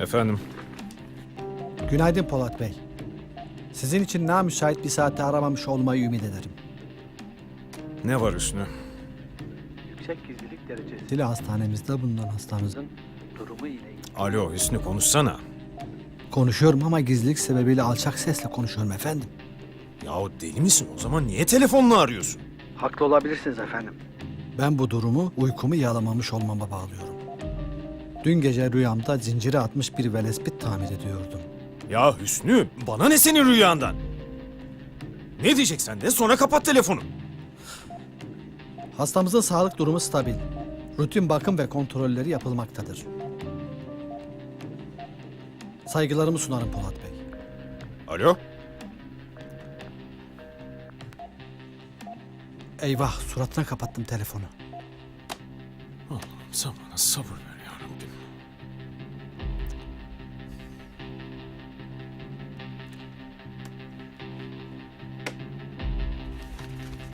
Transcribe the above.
Efendim, Günaydın Polat Bey. Sizin için daha müsait bir saatte aramamış olmayı ümit ederim. ne var üstüne? Yüksek gizlilik derecesi Dili hastanemizde bulunan hastamızın durumu ile ilgili Alo Hüsnü konuşsana. Konuşuyorum ama gizlilik sebebiyle alçak sesle konuşuyorum efendim. Yahu deli misin o zaman niye telefonla arıyorsun? Haklı olabilirsiniz efendim. Ben bu durumu uykumu yalamamış olmama bağlıyorum. Dün gece rüyamda zincire atmış bir velespit tamir ediyordum. Ya Hüsnü bana ne senin rüyandan? Ne diyeceksen de sonra kapat telefonu. Hastamızın sağlık durumu stabil. Rutin bakım ve kontrolleri yapılmaktadır. Saygılarımı sunarım Polat Bey. Alo? Eyvah suratına kapattım telefonu. Allah'ım sen bana sabır ver.